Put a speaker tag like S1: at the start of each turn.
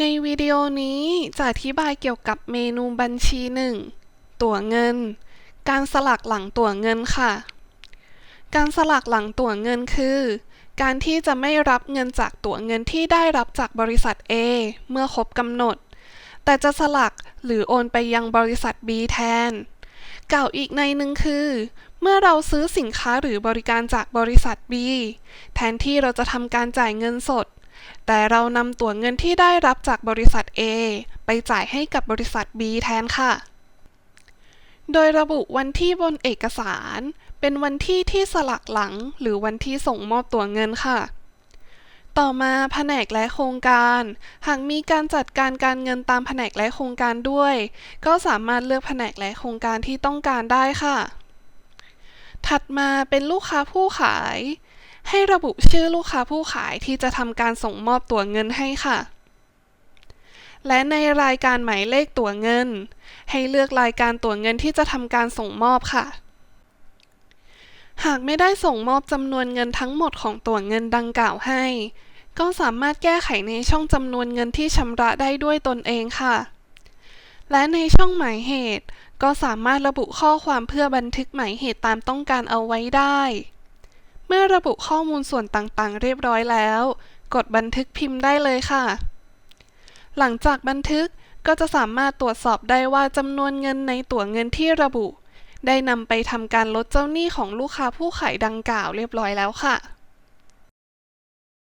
S1: ในวิดีโอนี้จะอธิบายเกี่ยวกับเมนูบัญชีหนึ่งตั๋วเงิน การสลักหลังตั๋วเงินค่ะ การสลักหลังตั๋วเงินคือ การที่จะไม่รับเงินจากตั๋วเงินที่ได้รับจากบริษัท A เมื่อครบกำหนด แต่จะสลักหรือโอนไปยังบริษัท B แทน เก่าอีกในหนึ่งคือ เมื่อเราซื้อสินค้าหรือบริการจากบริษัท B แทนที่เราจะทำการจ่ายเงินสด แต่เรานำตั๋วเงินที่ได้รับจากบริษัท A ไปจ่ายให้กับบริษัท B แทนค่ะ โดยระบุวันที่บนเอกสาร เป็นวันที่ที่สลักหลัง หรือวันที่ส่งมอบตั๋วเงินค่ะ ต่อมาแผนกและโครงการ หากมีการจัดการการเงินตามแผนกและโครงการด้วย ก็สามารถเลือกแผนกและโครงการที่ต้องการได้ค่ะ ถัดมาเป็นลูกค้าผู้ขาย ให้ระบุชื่อลูกค้าผู้ขายที่จะทำการส่งมอบตั๋วเงินให้ค่ะ และในรายการหมายเลขตั๋วเงิน ให้เลือกรายการตั๋วเงินที่จะทำการส่งมอบค่ะ หากไม่ได้ส่งมอบจำนวนเงินทั้งหมดของตั๋วเงินดังกล่าวให้ ก็สามารถแก้ไขในช่องจำนวนเงินที่ชำระได้ด้วยตนเองค่ะ และในช่องหมายเหตุ ก็สามารถระบุข้อความเพื่อบันทึกหมายเหตุตามต้องการเอาไว้ได้ เมื่อระบุข้อมูลส่วนต่างๆ เรียบร้อยแล้ว กดบันทึกพิมพ์ได้เลยค่ะ หลังจากบันทึกก็จะสามารถตรวจสอบได้ว่าจำนวนเงินในตั๋วเงินที่ระบุ ได้นำไปทำการลดเจ้าหนี้ของลูกค้าผู้ขายดังกล่าวเรียบร้อยแล้วค่ะ